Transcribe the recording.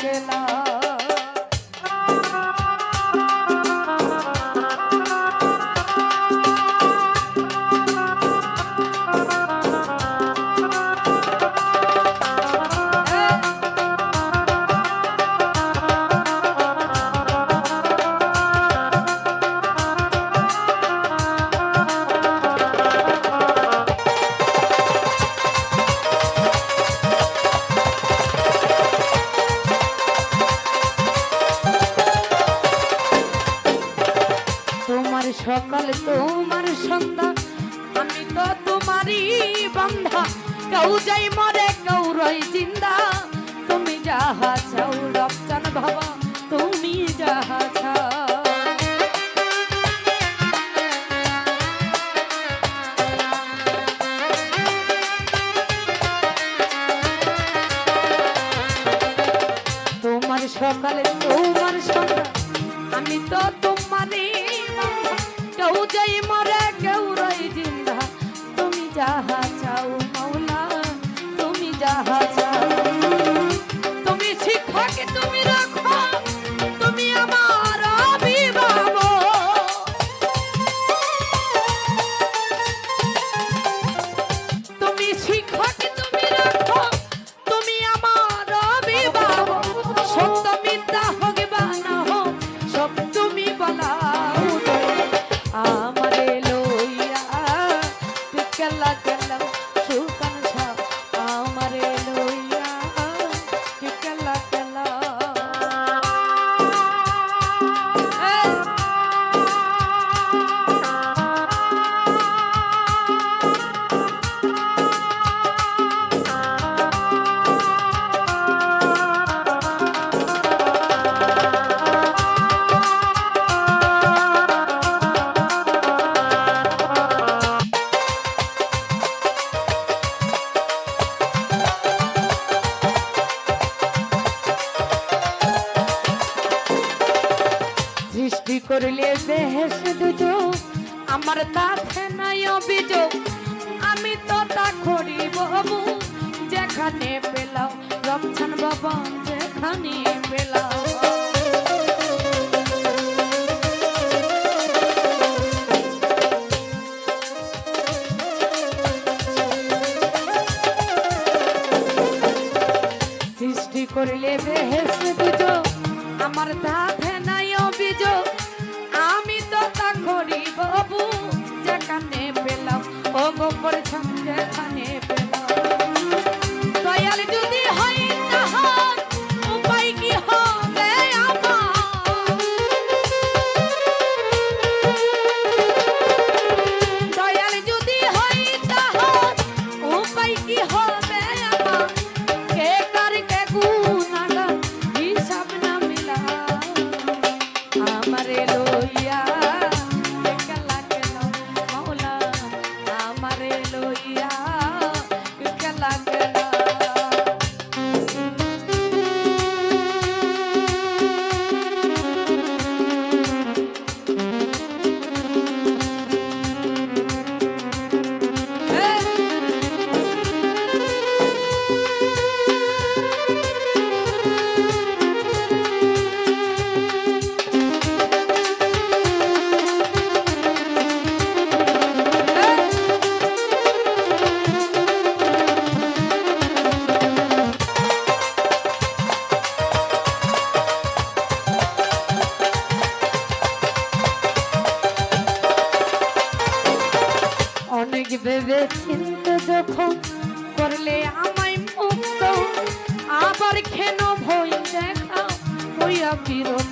কেলা আমি তো তোমারই বান্ধা। কেউ যাই মরে কেউ রই জিন্দা। সৃষ্টি করলে দেহেস দুজো আমার তাতে নাই অভিযোগ। আমি তো তা করি বাবু, যেখানে পেলাম রমছান বাবা যেখানে পেলাম। সৃষ্টি করলে বেহেস দুজো আমার দাঁতে নাই আমি তো তা করি বাবু যেখানে পেলাম ও গোপর যেখানে পেলাম ভেবে চিন্তা যখন করলে আমায় মুক্ত আবার খেন ভয় দেখা হইয়া হৃদয়